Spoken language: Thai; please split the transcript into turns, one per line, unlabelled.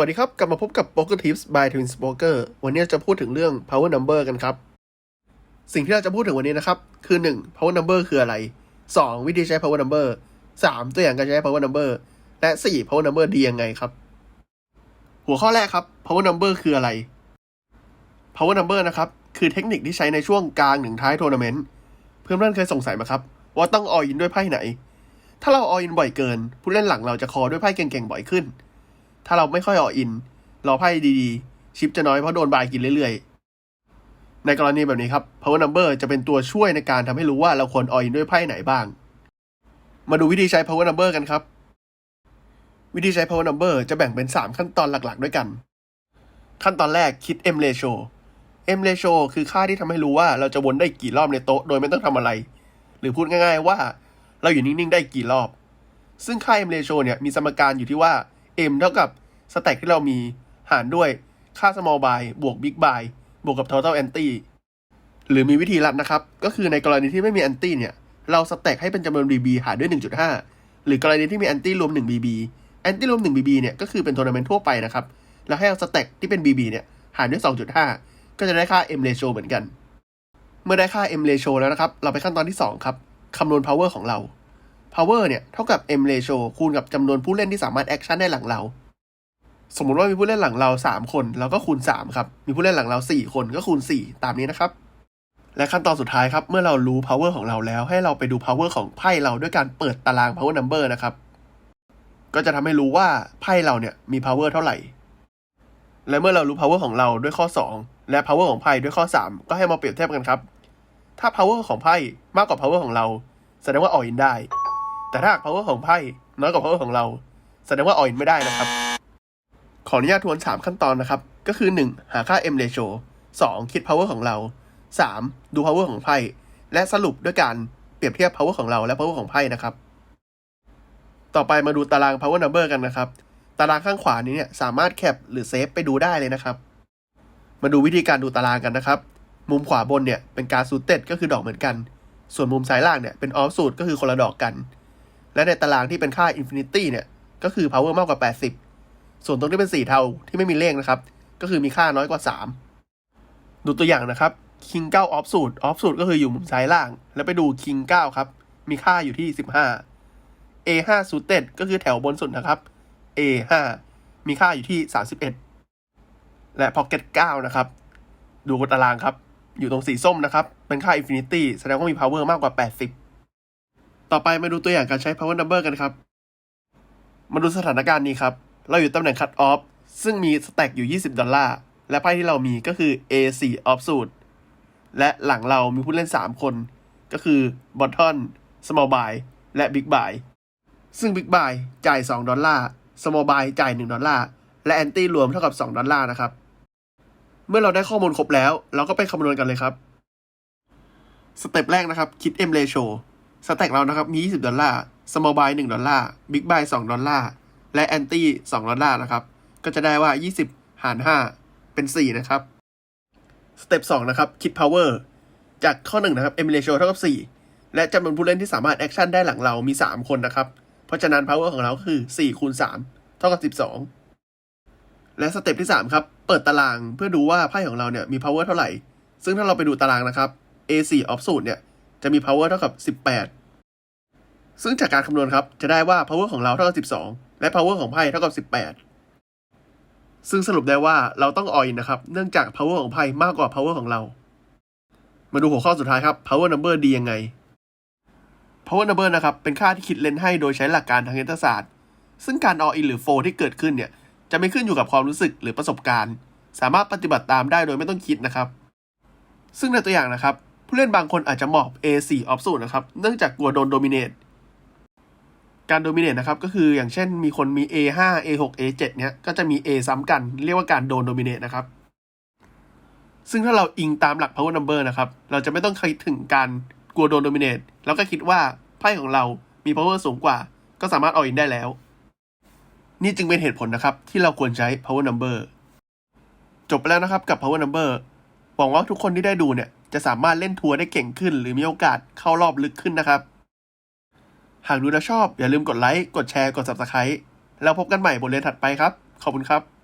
วัสดีครับ กลับมาพบกับ Poker Tips by Twins Poker วันนี้เราจะพูดถึงเรื่อง Power Number กันครับ สิ่งที่เราจะพูดถึงวันนี้นะครับ คือ 1. Power Number คืออะไร 2. วิธีใช้ Power Number 3. ตัวอย่างการใช้ Power Number และ 4. Power Number ดียังไงครับ หัวข้อแรกครับ Power Number คืออะไร Power Number นะครับ คือเทคนิคที่ใช้ในช่วงกลางถึงท้ายทัวร์นาเมนต์เพื่อนๆเคยสงสัยไหมครับ ว่าต้องออยินด้วยไพ่ไหน ถ้าเราออยินบ่อยเกิน ผู้เล่นหลังเราจะคอด้วยไพ่เก่งๆบ่อยขึ้น ถ้าเราไม่ค่อยอออิน รอไพ่ดีๆ ชิปจะน้อยเพราะโดนบายกินเรื่อยๆ ในกรณีแบบนี้ครับ power number จะเป็นตัวช่วยในการทำให้รู้ว่าเราควรอออินด้วยไพ่ไหนบ้าง มาดูวิธีใช้ power number กันครับ วิธีใช้ power number จะแบ่งเป็น 3 ขั้นตอนหลักๆ ด้วยกัน ขั้นตอนแรกคิด m ratio m ratio คือค่าที่ทำให้รู้ว่าเราจะวนได้กี่รอบในโต๊ะโดยไม่ต้องทำอะไร หรือพูดง่าย ๆ ว่าเราอยู่นิ่งๆ ได้กี่รอบ ซึ่งค่า m ratio เนี่ยมีสมการอยู่ที่ว่า m เท่ากับสแต็กที่เรามีหารด้วยค่า small by บวก big by บวกกับ total anti หรือมีวิธีลัดนะครับ ก็คือในกรณีที่ไม่มี anti เนี่ย เราสแต็กให้เป็นจำนวน bb หารด้วย 1.5 หรือกรณีที่มี anti รวม 1 bb anti รวม 1 bb เนี่ยก็คือเป็นทัวร์นาเมนต์ทั่วไปนะครับ แล้วให้เอาสแต็กที่เป็น bb เนี่ยหารด้วย 2.5 ก็จะได้ค่า m ratio เหมือนกัน เมื่อได้ค่า m ratio แล้วนะครับ เราไปขั้นตอนที่ 2 ครับคำนวณ power ของเรา power เนี่ยเท่ากับ m ratio คูณกับจำนวนผู้เล่นที่สามารถแอคชั่นได้หลังเรา สมมุติว่ามีผู้เล่นหลังเรา 3 คนเราก็คูณ 3 ครับ มีผู้เล่นหลังเรา 4 คนก็คูณ 4 ตามนี้นะครับ และขั้นตอนสุดท้ายครับ เมื่อเรารู้ power ของเราแล้ว ให้เราไปดู power ของไพ่เราด้วยการเปิดตาราง power number นะครับ ก็จะทำให้รู้ว่าไพ่เราเนี่ยมี power เท่าไหร่ และเมื่อเรารู้ power ของเราด้วยข้อ 2 และ power ของไพ่ด้วยข้อ 3 ก็ให้มาเปรียบเทียบกันครับ ถ้า power ของไพ่มากกว่า power ของเรา แสดงว่าออินได้ แต่ถ้าหาก power ของไพ่น้อยกว่า power ของเรา แสดงว่าออินไม่ได้นะครับ ขออนุญาตทวน 3 ขั้นตอนนะครับ ก็คือ 1. หาค่า m ratio 2. คิด power ของเรา 3. ดู power ของไพ่และสรุปด้วยการเปรียบเทียบ power ของเราและ power ของไพ่นะครับ ต่อไปมาดูตาราง power number กันนะครับ ตารางข้างขวานี้เนี่ยสามารถแคปหรือเซฟไปดูได้เลยนะครับ มาดูวิธีการดูตารางกันนะครับ มุมขวาบนเนี่ยเป็นการซูเต็ดก็คือดอกเหมือนกัน ส่วนมุมซ้ายล่างเนี่ยเป็นออฟสูตรก็คือคนละดอกกัน และในตารางที่เป็นค่า Infinity เนี่ย ก็คือ power มากกว่า 80 ส่วนตรงที่เป็นสีเทาที่ไม่มีเลขนะครับ ก็คือมีค่าน้อยกว่า 3 ดูตัวอย่างนะครับ King 9 off สูตร off สูตรก็คืออยู่มุมซ้ายล่าง แล้วไปดู King 9 ครับ มีค่าอยู่ที่ 15 A 5 suited ก็คือแถวบนสุดนะครับ A 5มีค่าอยู่ที่ 31 และ Pocket 9 นะครับ ดูตารางครับ อยู่ตรงสีส้มนะครับ เป็นค่า Infinity แสดงว่ามี power มากกว่า 80 ต่อไปมาดูตัวอย่างการใช้ power number กันครับ มาดูสถานการณ์นี้ครับ เราอยู่ตำแหน่ง cut off ซึ่งมีสแต็กอยู่ 20 ดอลลาร์ และไพ่ที่เรามีก็คือ A4 off suit และหลังเรามีผู้เล่น 3 คน ก็คือ bottom small buy และ big buy ซึ่ง big buy จ่าย 2 ดอลลาร์ small buy จ่าย 1 ดอลลาร์ และ anti รวมเท่ากับ 2 ดอลลาร์นะครับ เมื่อเราได้ข้อมูลครบแล้ว เราก็ไปคำนวณกันเลยครับ สเต็ปแรกนะครับ คิด M ratio สแต็กเรานะครับมี 20 ดอลลาร์ small buy 1ดอลลาร์ big buy 2ดอลลาร์และ anti 2ดอลลาร์นะครับ ก็จะได้ว่า 20 หาร 5 เป็น 4 นะครับสเต็ป2นะครับคิด power จากข้อ 1 นะครับ M ratio เท่ากับ 4 และจำนวนผู้เล่นที่สามารถแอคชั่นได้หลังเรามี 3 คนนะครับ เพราะฉะนั้น power ของเราคือ4คูณ3เท่ากับ 12 และสเต็ปที่ 3 ครับ เปิดตารางเพื่อดูว่าไพ่ของเราเนี่ยมี power เท่าไหร่ ซึ่งถ้าเราไปดูตารางนะครับ A4 of สูตรเนี่ยจะมี power เท่ากับ 18 ซึ่งจากการคำนวณครับ จะได้ว่า power ของเราเท่ากับ 12 และ power ของไพ่เท่ากับ 18 ซึ่งสรุปได้ว่าเราต้องออยนะครับ เนื่องจาก power ของไพ่มากกว่า power ของเรา มาดูหัวข้อสุดท้ายครับ power number ดียังไง power number นะครับ เป็นค่าที่คิดเลนให้โดยใช้หลักการทางคณิตศาสตร์ ซึ่งการ all in หรือ fold ที่เกิดขึ้นเนี่ย จะไม่ขึ้นอยู่กับความรู้สึกหรือประสบการณ์ สามารถปฏิบัติตามได้โดยไม่ต้องคิดนะครับ ซึ่งในตัวอย่างนะครับ ผู้เล่นบางคนอาจจะหมอบ A4 off สูตรนะครับ เนื่องจากกลัวโดนโดมิเนต การโดมิเนตนะครับก็คืออย่างเช่นมีคนมี A5 A6 A7 เนี้ยก็จะมี A ซ้ำกัน เรียกว่าการโดนโดมิเนตนะครับ ซึ่งถ้าเราอิงตามหลัก power number นะครับ เราจะไม่ต้องคิดถึงการกลัวโดนโดมิเนตแล้วก็คิดว่าไพ่ของเรามี power สูงกว่า ก็สามารถเอาอินได้แล้ว นี่จึงเป็นเหตุผลนะครับ ที่เราควรใช้ power number จบไปแล้วนะครับกับ power number หวังว่าทุกคนที่ได้ดูเนี่ยจะสามารถเล่นทัวร์ได้เก่งขึ้น หรือมีโอกาสเข้ารอบลึกขึ้นนะครับ หากดูแล้วชอบอย่าลืมกดไลค์ กดแชร์ กด subscribe แล้วพบกันใหม่บทเรียนถัดไปครับ ขอบคุณครับ